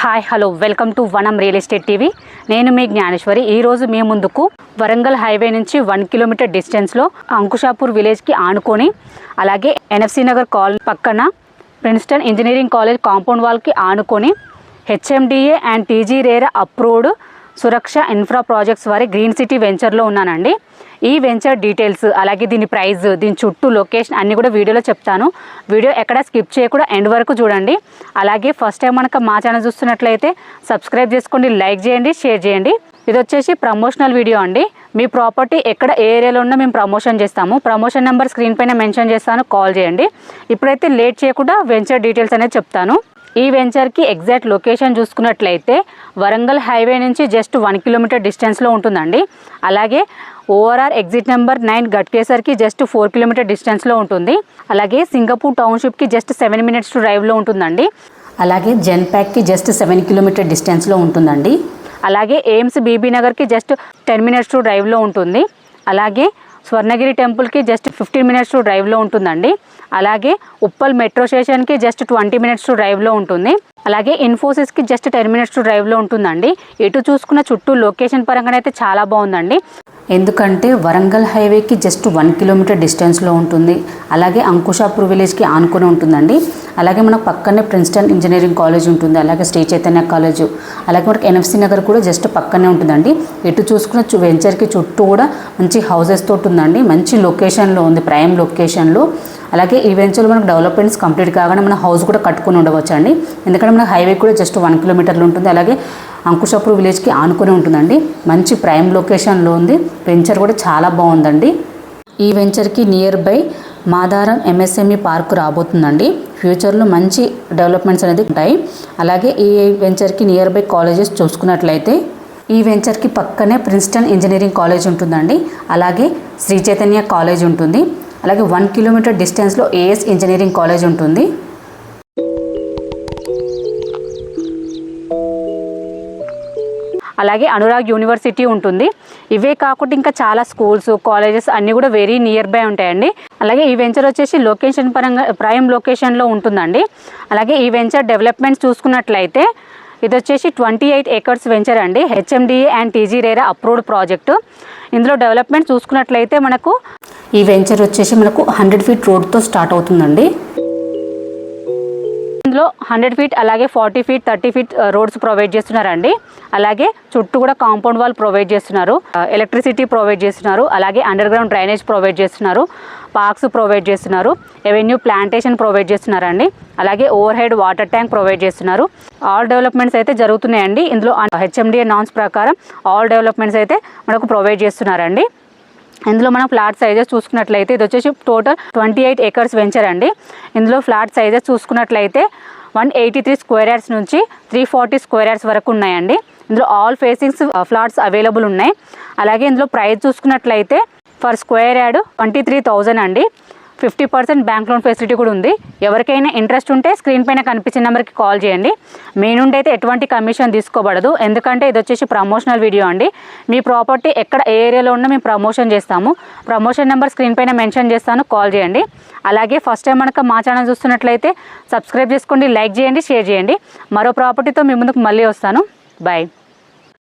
Hi hello welcome to Vanam real estate TV. నేను మీ జ్ఞానేశ్వరి. ఈరోజు మీ ముందుకు వరంగల్ హైవే నుంచి వన్ కిలోమీటర్ డిస్టెన్స్లో అంకుషాపూర్ విలేజ్కి ఆనుకొని అలాగే ఎన్ఎఫ్సి నగర్ కాలనీ పక్కన ప్రిన్స్టన్ ఇంజనీరింగ్ కాలేజ్ కాంపౌండ్ వాల్కి ఆనుకొని HMDA and TG RERA approved Suraksha infra projects వారి గ్రీన్ సిటీ వెంచర్లో ఉన్నానండి. ఈ వెంచర్ డీటెయిల్స్ అలాగే దీని ప్రైస్ దీని చుట్టూ లొకేషన్ అన్నీ కూడా వీడియోలో చెప్తాను. వీడియో ఎక్కడ స్కిప్ చేయకుండా ఎండ్ వరకు చూడండి. అలాగే ఫస్ట్ టైం మనకు మా ఛానల్ చూస్తున్నట్లయితే సబ్స్క్రైబ్ చేసుకోండి లైక్ చేయండి షేర్ చేయండి. ఇది వచ్చేసి ప్రమోషనల్ వీడియో అండి. మీ ప్రాపర్టీ ఎక్కడ ఏ ఏరియాలో ఉన్నా మేము ప్రమోషన్ చేస్తాము. ప్రమోషన్ నెంబర్ స్క్రీన్ పైన మెన్షన్ చేస్తాను కాల్ చేయండి. ఇప్పుడైతే లేట్ చేయకుండా వెంచర్ డీటెయిల్స్ అనేది చెప్తాను. ఈ వెంచర్కి ఎగ్జాక్ట్ లొకేషన్ చూసుకున్నట్లయితే వరంగల్ హైవే నుంచి జస్ట్ వన్ కిలోమీటర్ డిస్టెన్స్లో ఉంటుందండి. అలాగే ఓఆర్ఆర్ ఎగ్జిట్ నెంబర్ నైన్ గట్కేసర్కి జస్ట్ ఫోర్ కిలోమీటర్ డిస్టెన్స్లో ఉంటుంది. అలాగే సింగపూర్ టౌన్షిప్కి జస్ట్ సెవెన్ మినిట్స్ డ్రైవ్లో ఉంటుందండి. అలాగే జెన్ప్యాక్కి జస్ట్ సెవెన్ కిలోమీటర్ డిస్టెన్స్లో ఉంటుందండి. అలాగే ఎయిమ్స్ బీబీ నగర్కి జస్ట్ టెన్ మినిట్స్ డ్రైవ్లో ఉంటుంది. అలాగే స్వర్ణగిరి టెంపుల్కి జస్ట్ ఫిఫ్టీన్ మినిట్స్ టు డ్రైవ్లో ఉంటుందండి. అలాగే ఉప్పల్ మెట్రో స్టేషన్కి జస్ట్ ట్వంటీ మినిట్స్ టు డ్రైవ్లో ఉంటుంది. అలాగే ఇన్ఫోసిస్కి జస్ట్ టెన్ మినిట్స్ టు డ్రైవ్లో ఉంటుందండి. ఎటు చూసుకున్న చుట్టూ లొకేషన్ పరంగా అయితే చాలా బాగుందండి. ఎందుకంటే వరంగల్ హైవేకి జస్ట్ వన్ కిలోమీటర్ డిస్టెన్స్లో ఉంటుంది. అలాగే అంకుషాపూర్ విలేజ్కి ఆనుకొని ఉంటుందండి. అలాగే మనకు పక్కనే ప్రిన్స్టన్ ఇంజనీరింగ్ కాలేజ్ ఉంటుంది. అలాగే శ్రీ చైతన్య కాలేజ్. అలాగే మనకి ఎన్ఎఫ్సి నగర్ కూడా జస్ట్ పక్కనే ఉంటుందండి. ఎటు చూసుకున్న వెంచర్కి చుట్టూ కూడా మంచి హౌసెస్ తోటి ఉందండి. మంచి లొకేషన్లో ఉంది. ప్రైమ్ లొకేషన్లో. అలాగే ఈ వెంచర్లో మనకు డెవలప్మెంట్స్ కంప్లీట్ కాగానే మన హౌస్ కూడా కట్టుకొని ఉండవచ్చు అండి ఎందుకంటే మన హైవే కూడా జస్ట్ వన్ కిలోమీటర్లు ఉంటుంది. అలాగే అంకుషాపూర్ విలేజ్కి ఆనుకొని ఉంటుందండి. మంచి ప్రైమ్ లొకేషన్లో ఉంది. వెంచర్ కూడా చాలా బాగుందండి. ఈ వెంచర్కి near by Madaram MSME park రాబోతుందండి. ఫ్యూచర్లో మంచి డెవలప్మెంట్స్ అనేది ఉంటాయి. అలాగే ఈ వెంచర్కి నియర్ బై కాలేజెస్ చూసుకున్నట్లయితే ఈ వెంచర్కి పక్కనే ప్రిన్స్టన్ ఇంజనీరింగ్ కాలేజ్ ఉంటుందండి. అలాగే శ్రీ చైతన్య కాలేజ్ ఉంటుంది. అలాగే వన్ కిలోమీటర్ డిస్టెన్స్లో ఏఎస్ ఇంజనీరింగ్ కాలేజ్ ఉంటుంది. అలాగే అనురాగ్ యూనివర్సిటీ ఉంటుంది. ఇవే కాకుండా ఇంకా చాలా స్కూల్స్ కాలేజెస్ అన్నీ కూడా వెరీ నియర్ బై ఉంటాయండి. అలాగే ఈ వెంచర్ వచ్చేసి లొకేషన్ పరంగా ప్రైమ్ లొకేషన్లో ఉంటుందండి. అలాగే ఈ వెంచర్ డెవలప్మెంట్స్ చూసుకున్నట్లయితే ఇది వచ్చేసి ట్వంటీ ఎయిట్ ఏకర్స్ వెంచర్ అండి HMDA and TG RERA approved project ఇందులో డెవలప్మెంట్ చూసుకున్నట్లయితే మనకు ఈ వెంచర్ వచ్చేసి మనకు హండ్రెడ్ ఫీట్ రోడ్తో స్టార్ట్ అవుతుందండి. ఇందులో హండ్రెడ్ ఫీట్ అలాగే forty feet thirty feet roads provide చేస్తున్నారండి. అలాగే చుట్టూ కూడా కాంపౌండ్ వాల్ ప్రొవైడ్ చేస్తున్నారు. ఎలక్ట్రిసిటీ ప్రొవైడ్ చేస్తున్నారు. అలాగే అండర్ గ్రౌండ్ డ్రైనేజ్ ప్రొవైడ్ చేస్తున్నారు. పార్క్స్ ప్రొవైడ్ చేస్తున్నారు. ఎవెన్యూ ప్లాంటేషన్ ప్రొవైడ్ చేస్తున్నారండి. అలాగే overhead water tank provide చేస్తున్నారు. ఆల్ డెవలప్మెంట్స్ అయితే జరుగుతున్నాయండి. ఇందులో హెచ్ఎండిఏ నాన్స్ ప్రకారం ఆల్ డెవలప్మెంట్స్ అయితే మనకు ప్రొవైడ్ చేస్తున్నారండి. ఇందులో మనం ఫ్లాట్ సైజెస్ చూసుకున్నట్లయితే ఇది వచ్చేసి total twenty eight acres venture అండి. ఇందులో ఫ్లాట్ సైజెస్ చూసుకున్నట్లయితే one eighty three square yards నుంచి త్రీ ఫార్టీ స్క్వేర్ యార్డ్స్ వరకు ఉన్నాయండి. ఇందులో ఆల్ ఫేసింగ్స్ ఫ్లాట్స్ అవైలబుల్ ఉన్నాయి. అలాగే ఇందులో ప్రైస్ చూసుకున్నట్లయితే per square yard twenty three thousand అండి. Fifty percent bank loan facility కూడా ఉంది. ఎవరికైనా ఇంట్రెస్ట్ ఉంటే స్క్రీన్ పైన కనిపించిన నెంబర్కి కాల్ చేయండి. మీ నుండి అయితే ఎటువంటి కమిషన్ తీసుకోబడదు. ఎందుకంటే ఇది వచ్చేసి ప్రమోషనల్ వీడియో అండి. మీ ప్రాపర్టీ ఎక్కడ ఏ ఏరియాలో ఉన్నా మేము ప్రమోషన్ చేస్తాము. ప్రమోషన్ నెంబర్ స్క్రీన్ పైన మెన్షన్ చేస్తాను. కాల్ చేయండి. అలాగే ఫస్ట్ టైం మనకు మా ఛానల్ చూస్తున్నట్లయితే సబ్స్క్రైబ్ చేసుకోండి లైక్ చేయండి షేర్ చేయండి. మరో ప్రాపర్టీతో మీ ముందుకు మళ్ళీ వస్తాను. బాయ్.